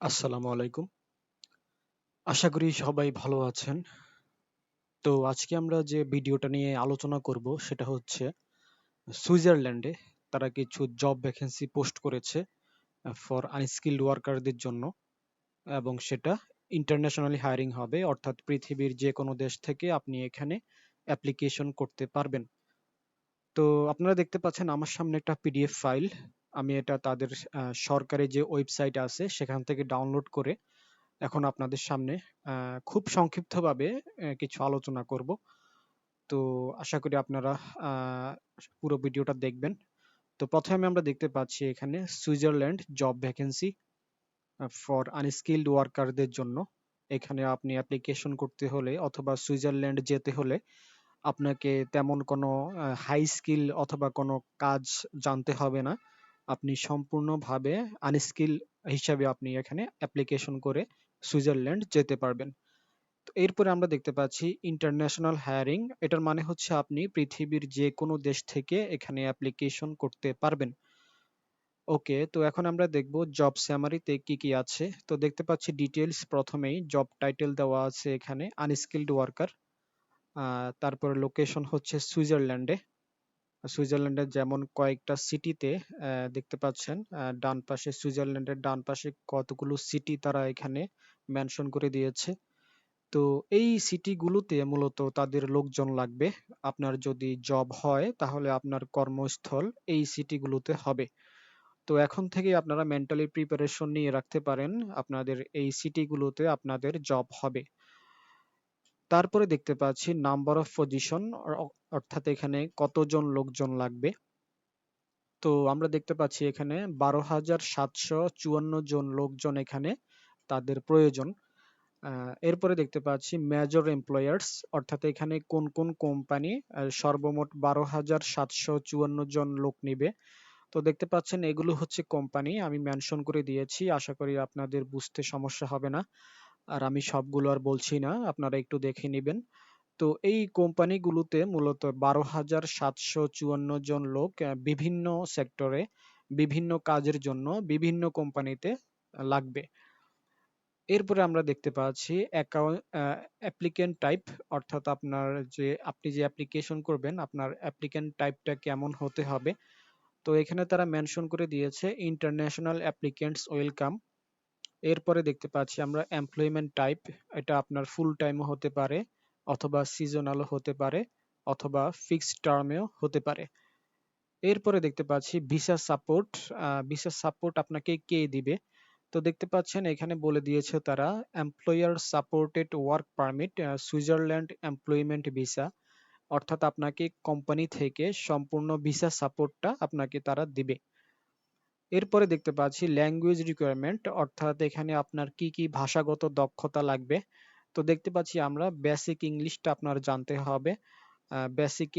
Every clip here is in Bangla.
আসসালামু আলাইকুম। আশা করি সবাই ভালো আছেন। তো আজকে আমরা যে ভিডিওটা নিয়ে আলোচনা করব সেটা হচ্ছে সুইজারল্যান্ডে তারা কিছু জব ভ্যাকেন্সি পোস্ট করেছে ফর আনস্কিল্ড ওয়ার্কারদের জন্য এবং সেটা ইন্টারন্যাশনালি হায়ারিং হবে। অর্থাৎ পৃথিবীর যে কোনো দেশ থেকে আপনি এখানে অ্যাপ্লিকেশন করতে পারবেন। তো আপনারা দেখতে পাচ্ছেন আমার সামনে একটা পিডিএফ ফাইল আমি এটা তাদের সরকারি যে ওয়েবসাইট আছে সেখান থেকে ডাউনলোড করে এখন আপনাদের সামনে খুব সংক্ষিপ্তভাবে কিছু আলোচনা করব। তো আশা করি আপনারা পুরো ভিডিওটা দেখবেন। তো প্রথমে আমরা দেখতে পাচ্ছি এখানে Switzerland job vacancy for unskilled ওয়ার্কারদের জন্য। এখানে আপনি অ্যাপ্লিকেশন করতে হলে অথবা সুইজারল্যান্ড যেতে হলে আপনাকে তেমন কোনো হাই স্কিল অথবা কোনো কাজ জানতে হবে না। আপনি সম্পূর্ণভাবে আনস্কিল হিসাবে আপনি এখানে অ্যাপ্লিকেশন করে সুইজারল্যান্ড যেতে পারবেন। তো এরপরে আমরা দেখতে পাচ্ছি ইন্টারন্যাশনাল হায়ারিং এটার মানে হচ্ছে আপনি পৃথিবীর যে কোনো দেশ থেকে এখানে অ্যাপ্লিকেশন করতে পারবেন। ওকে, তো এখন আমরা দেখব জব স্যামারিতে কি কি আছে। তো দেখতে পাচ্ছি ডিটেলস প্রথমেই জব টাইটেল দেওয়া আছে এখানে আনস্কিলড ওয়ার্কার তারপরে লোকেশন হচ্ছে সুইজারল্যান্ডে। সুইজারল্যান্ডের যেমন কয়েকটা সিটিতে দেখতে পাচ্ছেন ডান পাশে সুইজারল্যান্ডের ডান পাশে কতগুলো সিটি তারা এখানে মেনশন করে দিয়েছে। তো এই সিটিগুলোতে মূলত তাদের লোকজন লাগবে। আপনার যদি জব হয়, তাহলে আপনার কর্মস্থল এই সিটিগুলোতে হবে। তো এখন থেকে আপনারা মেন্টালি প্রিপারেশন নিয়ে রাখতে পারেন। আপনাদের এই সিটিগুলোতে আপনাদের জব হবে। তারপরে দেখতে পাচ্ছি নাম্বার অফ পজিশন অর্থাৎ এখানে কতজন লোকজন লাগবে। তো আমরা দেখতে পাচ্ছি এখানে বারো হাজার সাতশো চুয়ান্ন জন লোকজন এখানে তাদের প্রয়োজন। এরপরে দেখতে পাচ্ছি মেজর এমপ্লয়ার্স অর্থাৎ এখানে কোন কোন কোম্পানি সর্বমোট বারো হাজার সাতশো চুয়ান্ন জন লোক নিবে। তো দেখতে পাচ্ছেন এগুলো হচ্ছে কোম্পানি আমি মেনশন করে দিয়েছি, আশা করি আপনাদের বুঝতে সমস্যা হবে না। আর আমি সবগুলো আর বলছি না, আপনারা একটু দেখে নেবেন। তো এই কোম্পানিগুলোতে মূলত বারো হাজার সাতশো চুয়ান্ন জন লোক বিভিন্ন সেক্টরে বিভিন্ন কাজের জন্য বিভিন্ন কোম্পানিতে লাগবে। এরপরে আমরা দেখতে পাচ্ছি অ্যাপ্লিকেন্ট টাইপ অর্থাৎ আপনার যে, আপনি যে অ্যাপ্লিকেশন করবেন, আপনার অ্যাপ্লিকেন্ট টাইপটা কেমন হতে হবে। তো এখানে তারা মেনশন করে দিয়েছে ইন্টারন্যাশনাল অ্যাপ্লিকেন্টস ওয়েলকাম এরপরে দেখতে পাচ্ছি আমরা এমপ্লয়মেন্ট টাইপ এটা আপনার ফুল টাইমও হতে পারে, অথবা সিজনালও হতে পারে, অথবা ফিক্সড টার্মেও হতে পারে। এরপরে দেখতে পাচ্ছি ভিসা সাপোর্ট ভিসা সাপোর্ট আপনাকে কে দিবে? তো দেখতে পাচ্ছেন এখানে বলে দিয়েছে তারা employer supported work permit Switzerland employment visa অর্থাৎ আপনাকে কোম্পানি থেকে সম্পূর্ণ ভিসা সাপোর্টটা আপনাকে তারা দিবে। এরপরে দেখতে পাচ্ছি ল্যাঙ্গুয়েজ রিকোয়ারমেন্ট অর্থাৎ এখানে আপনার কি কি ভাষাগত দক্ষতা লাগবে। তো দেখতে পাচ্ছি আমরা বেসিক ইংলিশটা আপনার জানতে হবে বেসিক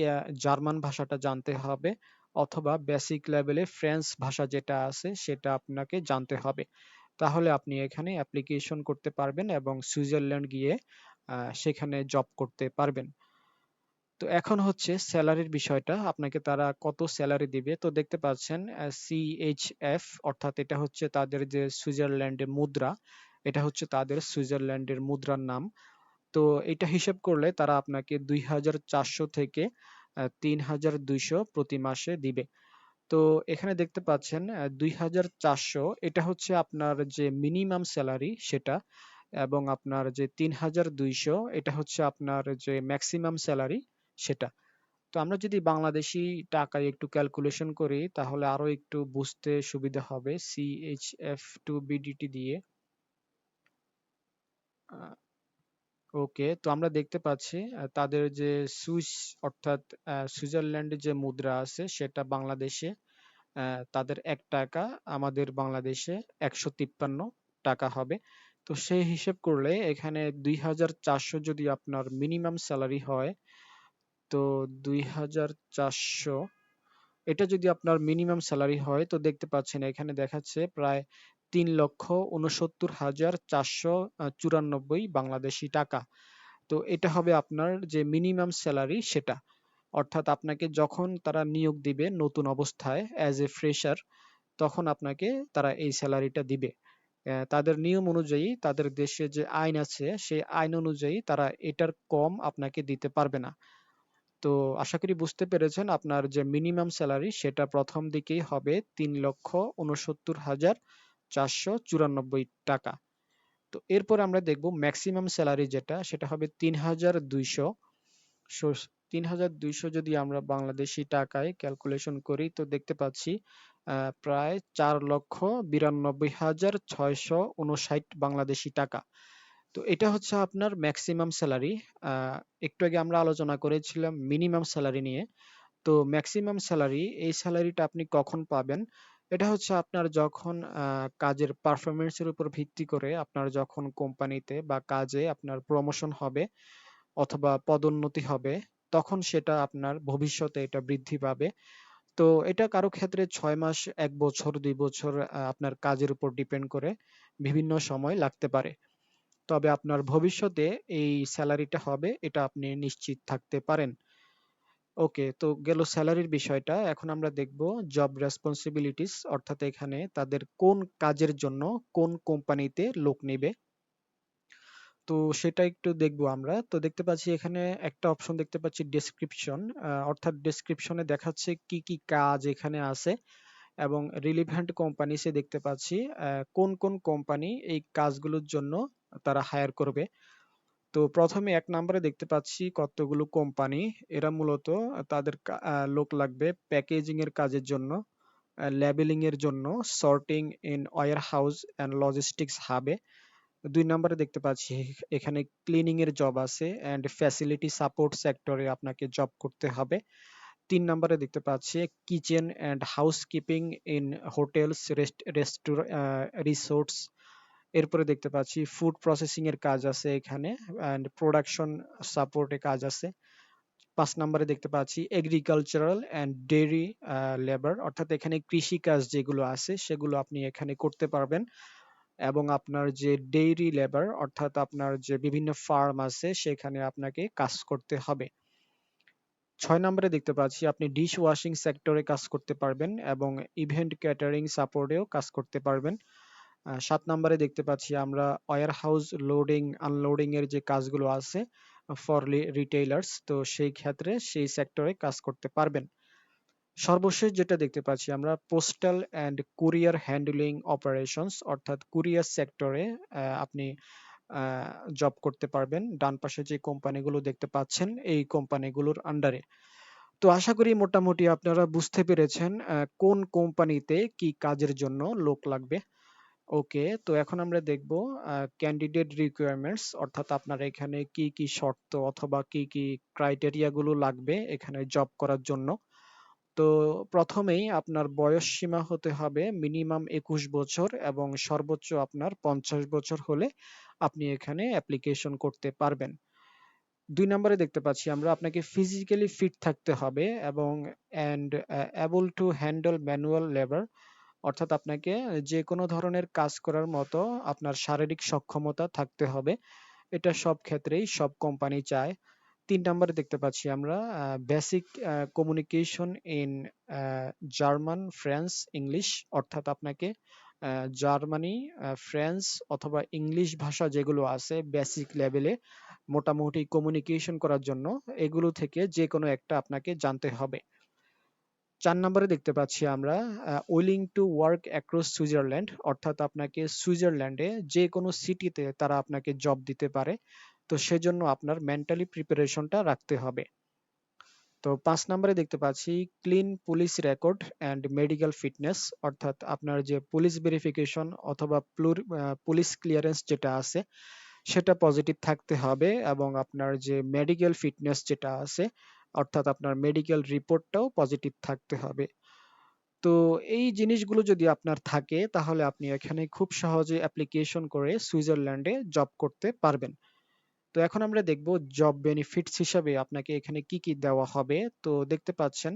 জার্মান ভাষাটা জানতে হবে, অথবা বেসিক লেভেলে ফ্রেঞ্চ ভাষা যেটা আছে সেটা আপনাকে জানতে হবে। তাহলে আপনি এখানে অ্যাপ্লিকেশন করতে পারবেন এবং সুইজারল্যান্ড গিয়ে সেখানে জব করতে পারবেন। তো এখন হচ্ছে স্যালারির বিষয়টা। আপনাকে তারা কত স্যালারি দিবে? তো দেখতে পাচ্ছেন সিএইচএফ অর্থাৎ এটা হচ্ছে তাদের যে সুইজারল্যান্ডের মুদ্রা, এটা হচ্ছে তাদের সুইজারল্যান্ডের মুদ্রার নাম। তো এটা হিসেব করলে তারা আপনাকে দুই থেকে তিন হাজার দুইশো প্রতি মাসে দিবে। তো এখানে দেখতে পাচ্ছেন দুই হাজার চারশো এটা হচ্ছে আপনার যে মিনিমাম স্যালারি সেটা এবং আপনার যে তিন হাজার দুইশো এটা হচ্ছে আপনার যে ম্যাক্সিমাম স্যালারি। সেটা। তো আমরা যদি বাংলাদেশি টাকায় একটু ক্যালকুলেশন করি, তাহলে আরও একটু বুঝতে সুবিধা হবে সিএইচএফ টু বিডিটি দিয়ে। ওকে তো আমরা দেখতে পাচ্ছি তাদের যে সুইস, অর্থাৎ সুইজারল্যান্ডের যে মুদ্রা আছে, সেটা বাংলাদেশে তাদের এক টাকা, আমাদের বাংলাদেশে একশো তিপ্পান্ন টাকা হবে। তো সেই হিসেব করলে এখানে দুই হাজার চারশো যদি আপনার মিনিমাম স্যালারি হয় তো দুই হাজার চারশো। এটা যদি আপনার মিনিমাম স্যালারি হয়, তো দেখতে পাচ্ছেন এখানে দেখাচ্ছে প্রায় তিন লক্ষ উনসত্তর হাজার চারশো চুরানব্বই বাংলাদেশি টাকা। তো এটা হবে আপনার যে মিনিমাম স্যালারি সেটা। অর্থাৎ আপনাকে যখন তারা নিয়োগ দিবে নতুন অবস্থায় অ্যাজ এ ফ্রেশার তখন আপনাকে তারা এই স্যালারিটা দিবে। তাদের নিয়ম অনুযায়ী তাদের দেশে যে আইন আছে, সেই আইন অনুযায়ী তারা এটার কম আপনাকে দিতে পারবে না। তো আশা করি বুঝতে পেরেছেন আপনার যে মিনিমাম স্যালারি সেটা প্রথম দিকেই হবে তিন লক্ষ উনসত্তর হাজার চারশো চুরানব্বই টাকা। তো এরপর আমরা দেখব ম্যাক্সিমাম স্যালারি যেটা, সেটা হবে তিন হাজার দুইশো। তিন হাজার দুইশো যদি আমরা বাংলাদেশি টাকায় ক্যালকুলেশন করি তো দেখতে পাচ্ছি প্রায় চার লক্ষ বিরানব্বই হাজার ছয়শো উনষাট বাংলাদেশি টাকা। তো এটা হচ্ছে আপনার ম্যাক্সিমাম স্যালারি একটু আগে আমরা আলোচনা করেছিলাম মিনিমাম স্যালারি নিয়ে। তো ম্যাক্সিমাম স্যালারি এই স্যালারিটা আপনি কখন পাবেন? এটা হচ্ছে আপনার যখন কাজের পারফরমেন্সের উপর ভিত্তি করে আপনার যখন কোম্পানিতে বা কাজে আপনার প্রমোশন হবে অথবা পদোন্নতি হবে, তখন সেটা আপনার ভবিষ্যতে এটা বৃদ্ধি পাবে। তো এটা কারও ক্ষেত্রে ছয় মাস, এক বছর, দুই বছর আপনার কাজের উপর ডিপেন্ড করে বিভিন্ন সময় লাগতে পারে। তবে আপনার ভবিষ্যতে এই স্যালারিটা হবে, এটা আপনি নিশ্চিত থাকতে পারেন। ওকে, তো গেল স্যালারির বিষয়টা। এখন আমরা দেখব জব রেসপন্সিবিলিটিস, অর্থাৎ এখানে তাদের কোন কাজের জন্য কোন কোম্পানিতে লোক নেবে। তো সেটা একটু দেখব আমরা। তো দেখতে পাচ্ছি এখানে একটা অপশন দেখতে পাচ্ছি ডেসক্রিপশন অর্থাৎ ডেসক্রিপশনে দেখাচ্ছে কি কি কাজ এখানে আছে এবং রিলিভেন্ট কোম্পানিসে দেখতে পাচ্ছি কোন কোন কোম্পানি এই কাজগুলোর জন্য তারা হায়ার করবে। তো প্রথমে এক নম্বরে দেখতে পাচ্ছি কতগুলো কোম্পানি এরা মূলত তাদের লোক লাগবে প্যাকেজিং এর কাজের জন্য লেবেলিং এর জন্য sorting in warehouse and logistics হাবে দুই নম্বরে দেখতে পাচ্ছি এখানে ক্লিনিং এর জব আছে অ্যান্ড ফ্যাসিলিটি সাপোর্ট সেক্টরে আপনাকে জব করতে হবে। তিন নম্বরে দেখতে পাচ্ছি kitchen and housekeeping in hotels rest restaurant resorts এরপরে দেখতে পাচ্ছি ফুড প্রসেসিং এর কাজ আছে এখানে অ্যান্ড প্রোডাকশন সাপোর্টে কাজ আছে। পাঁচ নম্বরে দেখতে পাচ্ছি এগ্রিকালচারাল অ্যান্ড ডেয়ারি লেবার অর্থাৎ এখানে কৃষি কাজ যেগুলো আছে সেগুলো আপনি এখানে করতে পারবেন। এবং আপনার যে ডেইরি লেবার অর্থাৎ আপনার যে বিভিন্ন ফার্ম আছে সেখানে আপনাকে কাজ করতে হবে। ছয় নম্বরে দেখতে পাচ্ছি আপনি ডিশ ওয়াশিং সেক্টরে কাজ করতে পারবেন এবং ইভেন্ট ক্যাটারিং সাপোর্টেও কাজ করতে পারবেন। সাত নম্বরে দেখতে পাচ্ছি আমরা ওয়ার হাউস লোডিং আনলোডিং এর যে কাজগুলো আছে ফর রিটেইলার্স তো সেই ক্ষেত্রে সেই সেক্টরে কাজ করতে পারবেন। সর্বশেষ যেটা দেখতে পাচ্ছি আমরা postal and courier handling operations অর্থাৎ কুরিয়ার সেক্টরে আপনি জব করতে পারবেন। ডান পাশে যে কোম্পানিগুলো দেখতে পাচ্ছেন, এই কোম্পানিগুলোর আন্ডারে তো আশা করি মোটামুটি আপনারা বুঝতে পেরেছেন কোন কোম্পানিতে কি কাজের জন্য লোক লাগবে। ওকে, তো এখন আমরা দেখব ক্যান্ডিডেট রিকোয়ারমেন্টস অর্থাৎ আপনার এখানে কি কি শর্ত অথবা কি কি ক্রাইটেরিয়া গুলো লাগবে এখানে জব করার জন্য। তো প্রথমেই আপনার বয়স সীমা হতে হবে মিনিমাম একুশ বছর এবং সর্বোচ্চ আপনার পঞ্চাশ বছর হলে আপনি এখানে অ্যাপ্লিকেশন করতে পারবেন। দুই নম্বরে দেখতে পাচ্ছি আমরা, আপনাকে ফিজিক্যালি ফিট থাকতে হবে এবং and able to handle manual labour অর্থাৎ আপনাকে যে কোনো ধরনের কাজ করার মতো আপনার শারীরিক সক্ষমতা থাকতে হবে। এটা সব ক্ষেত্রেই সব কোম্পানি চায়। তিন নম্বরে দেখতে পাচ্ছি আমরা basic communication in German French English অর্থাৎ আপনাকে জার্মানি ফ্রেঞ্চ অথবা ইংলিশ ভাষা যেগুলো আছে বেসিক লেভেলে মোটামুটি কমিউনিকেশন করার জন্য, এগুলো থেকে যে কোনো একটা আপনাকে জানতে হবে। চার নম্বরে দেখতে পাচ্ছি আমরা willing to work across Switzerland অর্থাৎ আপনাকে সুইজারল্যান্ডে যে কোনো সিটিতে তারা আপনাকে জব দিতে পারে। তো সেজন্য আপনার মেন্টালি প্রিপারেশনটা রাখতে হবে। তো পাঁচ নম্বরে দেখতে পাচ্ছি clean police record and medical fitness অর্থাৎ আপনার যে পুলিশ ভেরিফিকেশন অথবা পুলিশ ক্লিয়ারেন্স যেটা আছে, সেটা পজিটিভ থাকতে হবে এবং আপনার যে মেডিকেল ফিটনেস যেটা আছে অর্থাৎ আপনার মেডিকেল রিপোর্টটাও পজিটিভ থাকতে হবে। তো এই জিনিসগুলো যদি আপনার থাকে, তাহলে আপনি এখানে খুব সহজে অ্যাপ্লিকেশন করে সুইজারল্যান্ডে জব করতে পারবেন। তো এখন আমরা দেখব জব বেনিফিটস হিসাবে আপনাকে এখানে কি কি দেওয়া হবে। তো দেখতে পাচ্ছেন,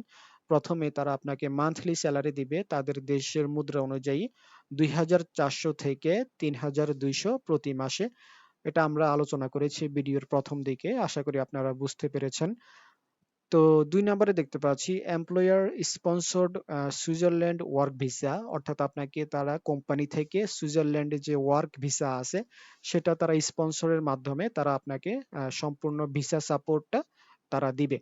প্রথমে তারা আপনাকে মান্থলি স্যালারি দিবে, তাদের দেশের মুদ্রা অনুযায়ী দুই হাজার চারশো থেকে তিন হাজার দুইশো প্রতি মাসে। এটা আমরা আলোচনা করেছি ভিডিওর প্রথম দিকে, আশা করি আপনারা বুঝতে পেরেছেন। তো দুই নম্বরে দেখতে পাচ্ছি employer sponsored Switzerland work visa অর্থাৎ আপনাকে তারা কোম্পানি থেকে সুইজারল্যান্ডে যে ওয়ার্ক ভিসা আছে, সেটা তারা স্পন্সরের মাধ্যমে তারা আপনাকে সম্পূর্ণ ভিসা সাপোর্টটা তারা দিবে।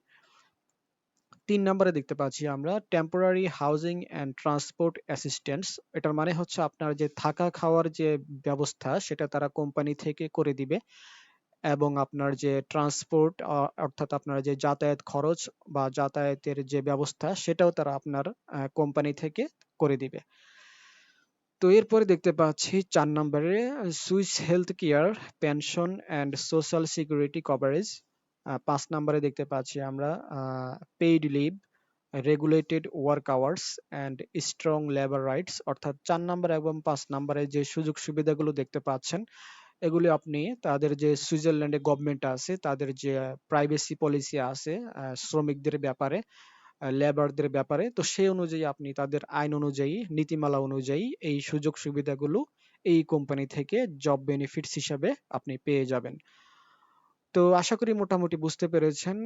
তিন নম্বরে দেখতে পাচ্ছি আমরা temporary housing and transport assistance এটার মানে হচ্ছে আপনার যে থাকা খাওয়ার যে ব্যবস্থা, সেটা তারা কোম্পানি থেকে করে দিবে। এবং আপনার যে ট্রান্সপোর্ট অর্থাৎ আপনার যে যাতায়াত খরচ বা যাতায়াতের যে ব্যবস্থা, সেটাও তারা আপনার কোম্পানি থেকে করে দিবে। তো এরপরে দেখতে পাচ্ছি চার নম্বরে Swiss health care pension and social security coverage পাঁচ নম্বরে দেখতে পাচ্ছি আমরা paid leave regulated work hours and strong labour rights অর্থাৎ চার নম্বর এবং পাঁচ নম্বরে যে সুযোগ সুবিধাগুলো দেখতে পাচ্ছেন এগুলি আপনি তাদের যে সুইজারল্যান্ডে গভর্নমেন্ট আছে, তাদের যে প্রাইভেসি পলিসি আছে শ্রমিকদের ব্যাপারে লেবারদের ব্যাপারে, তো সেই অনুযায়ী আপনি তাদের আইন অনুযায়ী, নীতিমালা অনুযায়ী এই সুযোগ সুবিধাগুলো এই কোম্পানি থেকে জব বেনিফিটস হিসাবে আপনি পেয়ে যাবেন। তো আশা করি মোটামুটি বুঝতে পেরেছেন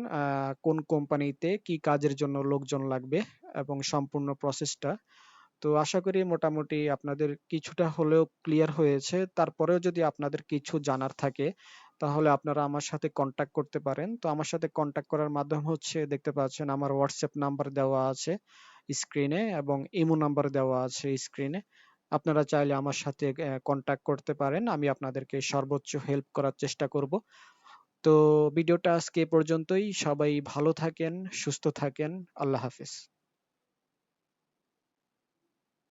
কোন কোম্পানিতে কি কাজের জন্য লোকজন লাগবে এবং সম্পূর্ণ প্রসেসটা তো আশা করি মোটামুটি আপনাদের কিছুটা হলেও ক্লিয়ার হয়েছে। তারপরেও যদি আপনাদের কিছু জানার থাকে, তাহলে আপনারা আমার সাথে কন্টাক্ট করতে পারেন। তো আমার সাথে কন্টাক্ট করার মাধ্যম হচ্ছে, দেখতে পাচ্ছেন আমার হোয়াটসঅ্যাপ নাম্বার দেওয়া আছে স্ক্রিনে এবং ইমো নাম্বার দেওয়া আছে স্ক্রিনে আপনারা চাইলে আমার সাথে কন্টাক্ট করতে পারেন। আমি আপনাদেরকে সর্বোচ্চ হেল্প করার চেষ্টা করব। তো ভিডিওটা আজকে পর্যন্তই। সবাই ভালো থাকেন, সুস্থ থাকেন। আল্লাহ হাফেজ।